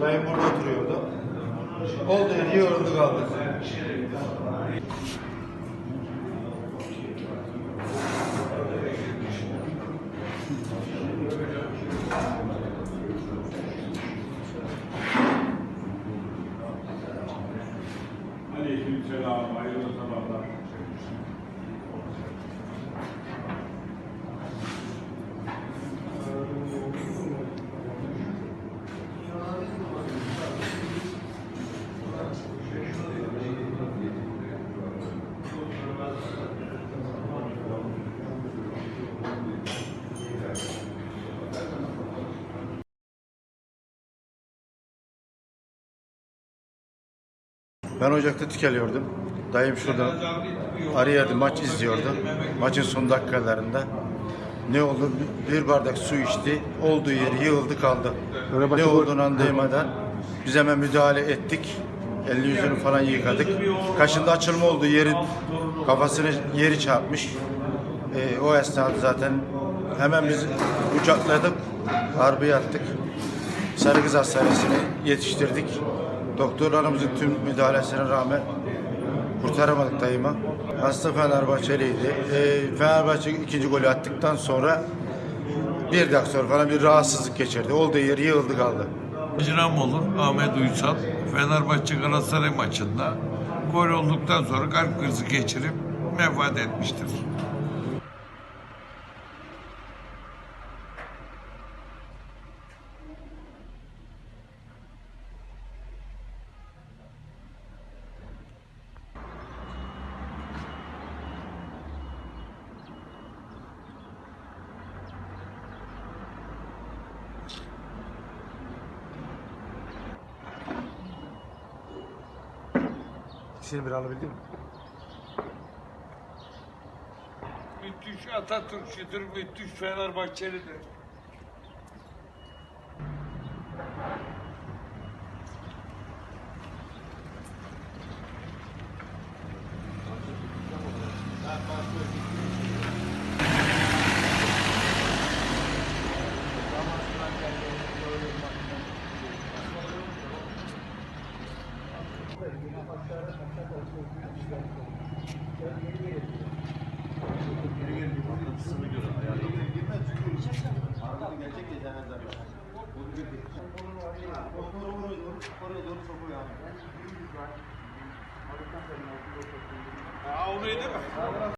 Dayım burada oturuyordu. Oldu yeri yoruldu kaldı. Aleykümselam, hayırlı sabahlar. Ben ocakta tükeliyordum. Dayım şurada arıyordu, maç izliyordu. Maçın son dakikalarında. Ne oldu? Bir bardak su içti. Olduğu yeri yığıldı kaldı. Ne olduğunu anlayamadan biz hemen müdahale ettik. Elini yüzünü falan yıkadık. Kaşında açılma oldu. Yeri kafasını yeri çarpmış. Ee, o esnada zaten hemen biz kucakladık. Harbi attık. Sarıkız Hastanesi'ne yetiştirdik. Doktorlarımızın tüm müdahalesine rağmen kurtaramadık dayıma. Hasta Fenerbahçeliydi. Ee, Fenerbahçe ikinci golü attıktan sonra bir dakika sonra falan bir rahatsızlık geçirdi. Olduğu yeri yığıldı kaldı. İcram olur Ahmet Uysal Fenerbahçe Galatasaray maçında gol olduktan sonra kalp krizi geçirip vefat etmiştir. İkisini bir alabildin mi? Müthiş Atatürkçüdür, müthiş Fenerbahçelidir. Oraya doğru sokuyor abi. Ha, onu yedi mi?